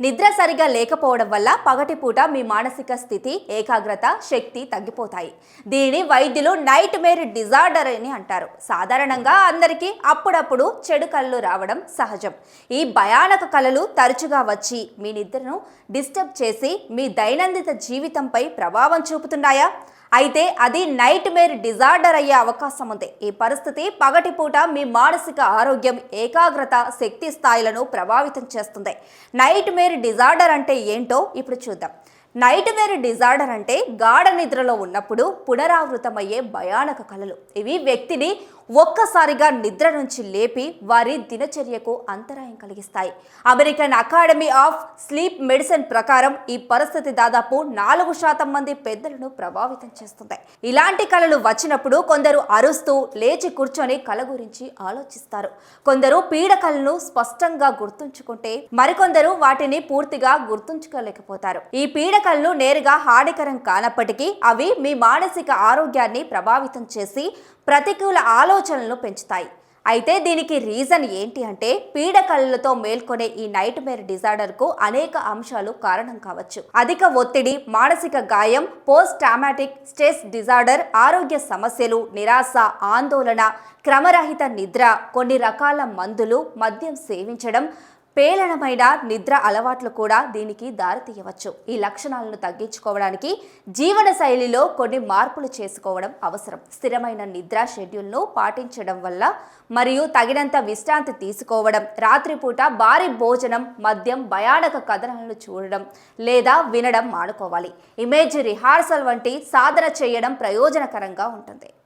నిద్ర సరిగా లేకపోవడం వల్ల పగటిపూట మీ మానసిక స్థితి ఏకాగ్రత శక్తి తగ్గిపోతాయి. దీనిని వైద్యులు నైట్ మేర్ డిజార్డర్ అని అంటారు. సాధారణంగా అందరికీ అప్పుడప్పుడు చెడు కళ్ళు రావడం సహజం. ఈ భయానక కళలు తరచుగా వచ్చి మీ నిద్రను డిస్టర్బ్ చేసి మీ దైనందిన జీవితంపై ప్రభావం చూపుతున్నాయా? అయితే అది నైట్ మేర్ డిజార్డర్ అయ్యే అవకాశం ఉంది. ఈ పరిస్థితి పగటిపూట మీ మానసిక ఆరోగ్యం ఏకాగ్రత శక్తి స్థాయిలను ప్రభావితం చేస్తుంది. నైట్ మేర్ డిజార్డర్ అంటే ఏంటో ఇప్పుడు చూద్దాం. నైట్ మేర్ డిజార్డర్ అంటే గాఢ నిద్రలో ఉన్నప్పుడు పునరావృతమయ్యే భయానక కళలు. ఇవి వ్యక్తిని ఒక్కసారిగా నిద్ర నుంచి లేపి వారి దినచర్యకు అంతరాయం కలిగిస్తాయి. American Academy of Sleep Medicine ప్రకారం ఈ పరిస్థితి దాదాపు నాలుగు శాతం మంది పెద్దలను ప్రభావితం చేస్తుంది. ఇలాంటి కళలు వచ్చినప్పుడు కొందరు అరుస్తూ లేచి కూర్చొని కళ గురించి ఆలోచిస్తారు. కొందరు పీడకలను స్పష్టంగా గుర్తుంచుకుంటే మరికొందరు వాటిని పూర్తిగా గుర్తుంచుకోలేకపోతారు. ఈ పీడకలను నేరుగా హానికరం కానప్పటికీ అవి మీ మానసిక ఆరోగ్యాన్ని ప్రభావితం చేసి ప్రతికూల ఆలోచనలను పెంచుతాయి. అయితే దీనికి రీజన్ ఏంటి అంటే పీడకలతో మేల్కొనే ఈ నైట్ మేర్ డిజార్డర్కు అనేక అంశాలు కారణం కావచ్చు. అధిక ఒత్తిడి మానసిక గాయం పోస్ట్ ట్రామాటిక్ స్ట్రెస్ డిజార్డర్ ఆరోగ్య సమస్యలు నిరాశ ఆందోళన క్రమరహిత నిద్ర కొన్ని రకాల మందులు మద్యం సేవించడం పేలనమైన నిద్ర అలవాట్లు కూడా దీనికి దారితీయవచ్చు. ఈ లక్షణాలను తగ్గించుకోవడానికి జీవన శైలిలో కొన్ని మార్పులు చేసుకోవడం అవసరం. స్థిరమైన నిద్ర షెడ్యూల్ను పాటించడం వల్ల మరియు తగినంత విశ్రాంతి తీసుకోవడం రాత్రిపూట భారీ భోజనం మద్యం భయానక కథనాలను చూడడం లేదా వినడం మానుకోవాలి. ఇమేజ్ రిహార్సల్ వంటి సాధన చేయడం ప్రయోజనకరంగా ఉంటుంది.